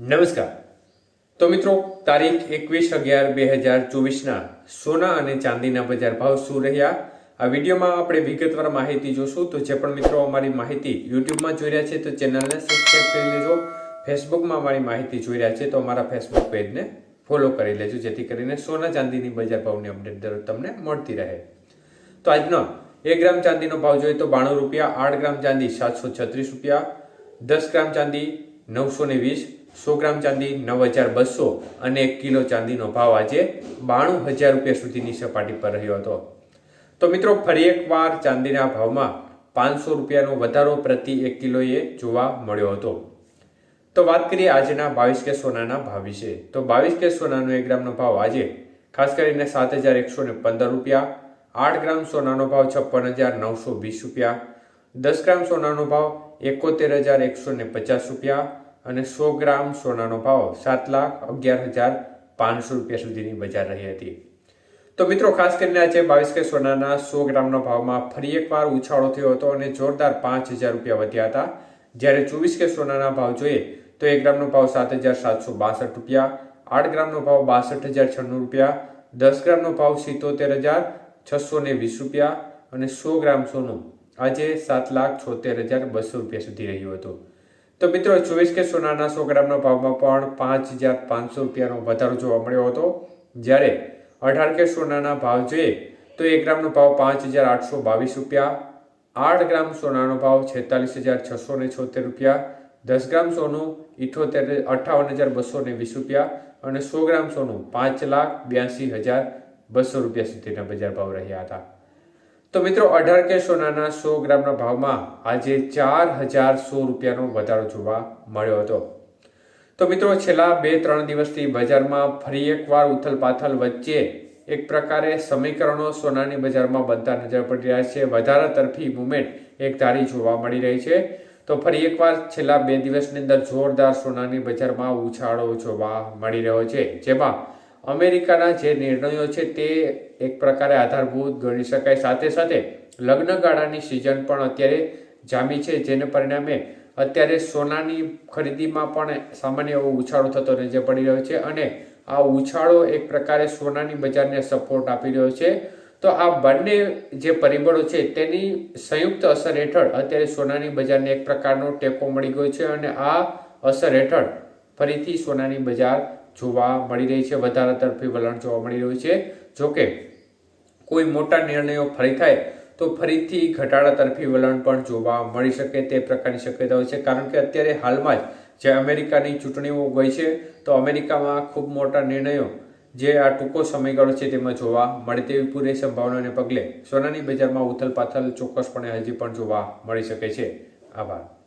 નમસ્કાર. તો મિત્રો, તારીખ એકવીસ અગિયાર બે હજાર ચોવીસના સોના અને ચાંદીના બજાર ભાવ શું રહ્યા? આ વિડીયોમાં આપણે વિગતવાર માહિતી જોશું. તો જે પણ મિત્રો અમારી માહિતી યુટ્યુબમાં જોઈ રહ્યા છે, તો ચેનલને સબસ્ક્રાઈબ કરી લેજો. ફેસબુકમાં અમારી માહિતી જોઈ રહ્યા છે, તો અમારા ફેસબુક પેજને ફોલો કરી લેજો, જેથી કરીને સોના ચાંદીની બજાર ભાવની અપડેટ દરરોજ તમને મળતી રહે. તો આજનો એક ગ્રામ ચાંદીનો ભાવ જોઈએ તો બાણું રૂપિયા, આઠ ગ્રામ ચાંદી સાતસો છત્રીસ રૂપિયા, દસ ગ્રામ ચાંદી નવસો ને વીસ, સો ગ્રામ ચાંદી નવ હજાર બસો અને એક કિલો ચાંદીનો ભાવ આજે બાણું હજાર રૂપિયા સુધીની સપાટી પર રહ્યો હતો. તો મિત્રો, ફરી એકવાર ચાંદીના ભાવમાં પાંચસો રૂપિયાનો વધારો પ્રતિ એક કિલોએ જોવા મળ્યો હતો. તો વાત કરીએ આજના બાવીસ કે સોનાના ભાવ વિશે. તો બાવીસ કે સોનાનો એક ગ્રામનો ભાવ આજે ખાસ કરીને સાત હજાર એકસો ને પંદર રૂપિયા, આઠ ગ્રામ સોનાનો ભાવ છપ્પન હજાર નવસો વીસ રૂપિયા, દસ ગ્રામ સોનાનો ભાવ એકોતેર હજાર એકસો ને પચાસ રૂપિયા અને સો ગ્રામ સોનાનો ભાવ સાત લાખ અગિયાર હજાર પાંચસો રૂપિયા સુધીની બજાર રહી હતી. તો મિત્રો, ખાસ કરીને આજે બાવીસ કે સોનાના સો ગ્રામના ભાવમાં ફરી એકવાર ઉછાળો થયો હતો અને જોરદાર પાંચ હજાર રૂપિયા વધ્યા હતા. જ્યારે ચોવીસ કે સોનાના ભાવ જોઈએ તો એક ગ્રામનો ભાવ સાત હજાર સાતસો બાસઠ રૂપિયા, આઠ ગ્રામનો ભાવ બાસઠ હજાર છન્નું રૂપિયા, દસ ગ્રામનો ભાવ સિત્તોતેર હજાર છસો વીસ રૂપિયા અને સો ગ્રામ સોનું આજે સાત લાખ છોતેર હજાર બસો રૂપિયા સુધી રહ્યું હતું. તો મિત્રો, ચોવીસ કે સોનાના સો ગ્રામના ભાવમાં પણ પાંચ હજાર પાંચસો રૂપિયાનો વધારો જોવા મળ્યો હતો. જ્યારે અઢાર કે સોનાના ભાવ જોઈએ, તો એક ગ્રામનો ભાવ પાંચ હજાર આઠસો બાવીસ રૂપિયા, આઠ ગ્રામ સોનાનો ભાવ છેતાલીસ હજાર છસો ને છોતેર રૂપિયા, દસ ગ્રામ સોનું ઇઠોતેર અઠાવન હજાર બસો ને વીસ રૂપિયા અને સો ગ્રામ સોનું પાંચ લાખ બ્યાસી હજાર બસો રૂપિયા સુધીના બજાર ભાવ રહ્યા હતા. તો મિત્રો, અઢાર કે સોનાના સો ગ્રામના ભાવમાં આજે ચાર હજાર સો રૂપિયાનો વધારો જોવા મળ્યો હતો. તો મિત્રો, છેલ્લા બે, ત્રણ દિવસથી બજારમાં ફરી એકવાર ઉથલ પાથલ વચ્ચે એક પ્રકારે સમીકરણો સોનાની બજારમાં બનતા નજર પડી રહ્યા છે. વધારા તરફી મુવમેન્ટ એક ધારી જોવા મળી રહી છે. તો ફરી એકવાર છેલ્લા બે દિવસની અંદર જોરદાર સોનાની બજારમાં ઉછાળો જોવા મળી રહ્યો છે, જેમાં અમેરિકાના જે નિર્ણયો છે તે એક પ્રકારે આધારભૂત ગણી શકાય. સાથે સાથે લગ્નગાળાની સિઝન પણ અત્યારે જામી છે, જેને પરિણામે અત્યારે સોનાની ખરીદીમાં પણ સામાન્ય એવો ઉછાળો થતો નજર પડી રહ્યો છે અને આ ઉછાળો એક પ્રકારે સોનાની બજારને સપોર્ટ આપી રહ્યો છે. તો આ બંને જે પરિબળો છે તેની સંયુક્ત અસર હેઠળ અત્યારે સોનાની બજારને એક પ્રકારનો ટેકો મળી ગયો છે અને આ અસર હેઠળ ફરીથી સોનાની બજાર જોવા મળી રહી છે, વધારા તરફી વલણ જોવા મળી રહ્યું છે. જોકે કોઈ મોટા નિર્ણયો ફરી થાય તો ફરીથી ઘટાડા તરફી વલણ પણ જોવા મળી શકે તે પ્રકારની શક્યતાઓ છે. કારણ કે અત્યારે હાલમાં જ જે અમેરિકાની ચૂંટણીઓ ગઈ છે, તો અમેરિકામાં ખૂબ મોટા નિર્ણયો જે આ ટૂંકો સમયગાળો છે તેમાં જોવા મળે તેવી પૂરી સંભાવનાને પગલે સોનાની બજારમાં ઉથલપાથલ ચોક્કસપણે હજી પણ જોવા મળી શકે છે. આભાર.